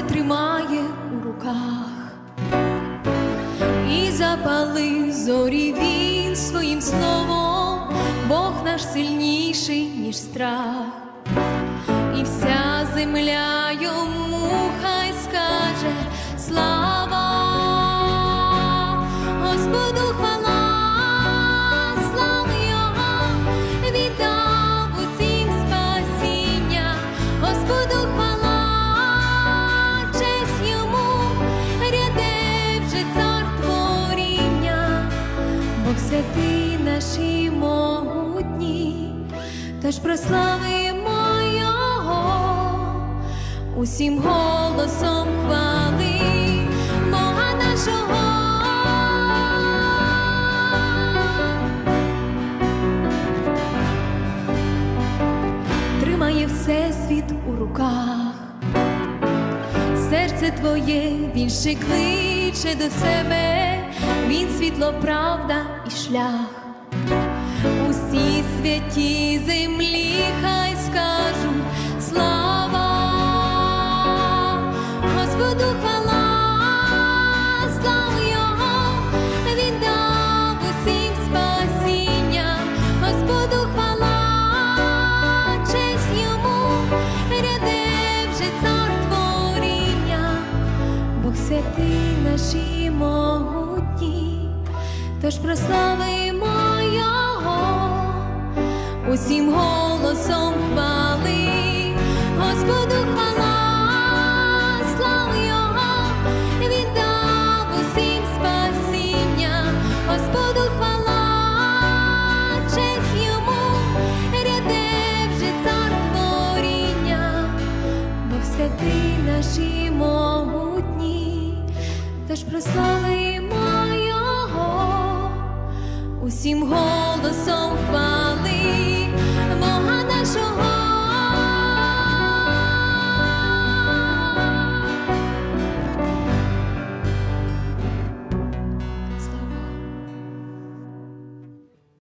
серце тримає у руках, і запали зорі він своїм словом, Бог наш сильніший, ніж страх, і вся земля йому. Святий наші могутні, тож прославимо Його. Усім голосом хвали Бога нашого. Тримає всесвіт у руках, серце твоє ще кличе до себе, він світло, правда і шлях. Усі святі землі хай скажуть слава, Господу хвала, слава Його, він дав усім спасіння, Господу хвала, честь йому, ряде вже цар творіння, Бог святий наші могутні, тож прославимо Його усім голосом хвали, Господу хвала, слава Його, він дав усім спасіння, Господу хвала, честь йому, ряде вже цар творіння, Бог святий наші могутні, тож прославимо всім голосом хвали, Бога нашого.